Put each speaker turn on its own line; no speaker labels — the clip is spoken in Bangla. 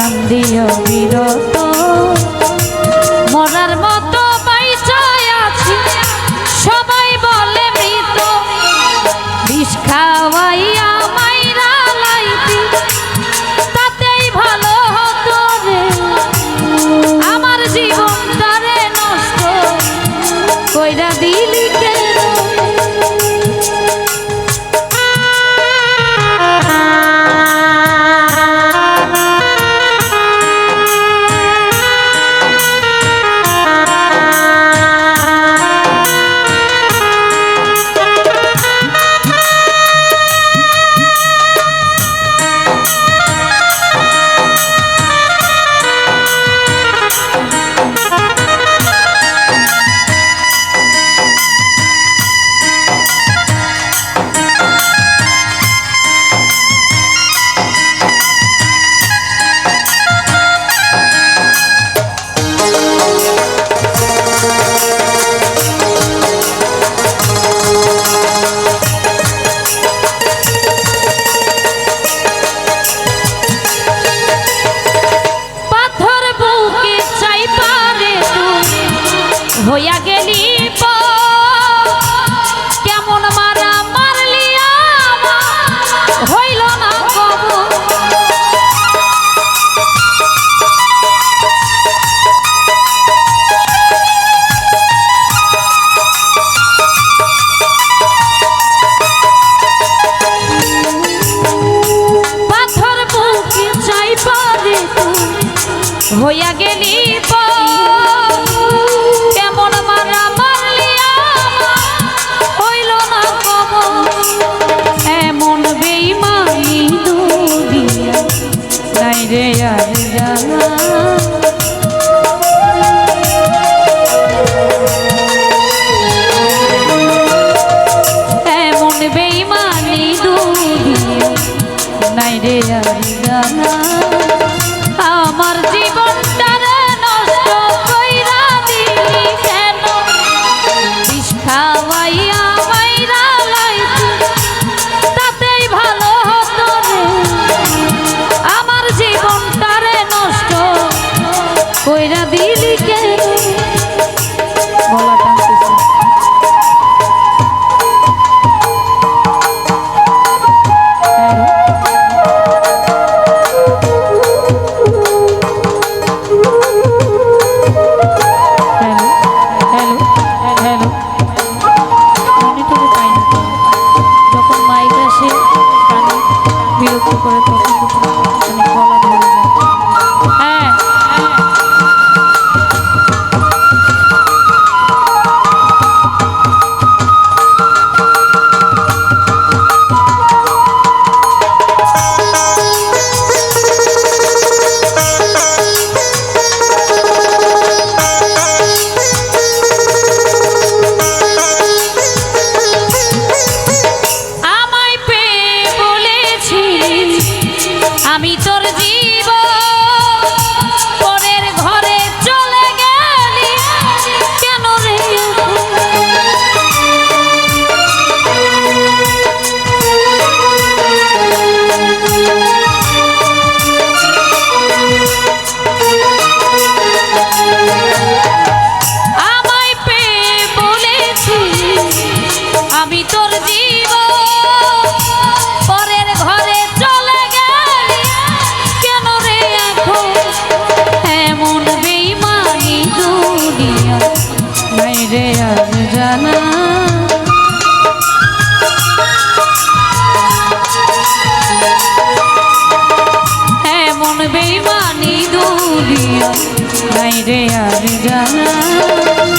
কান্দিও বিরত হইয়া গেলি কেমন মারা মারলি হইল না কবু। পাথর বুকে চাই পারে হইয়া গেলি পা। করে তো নাই রে আর জানা।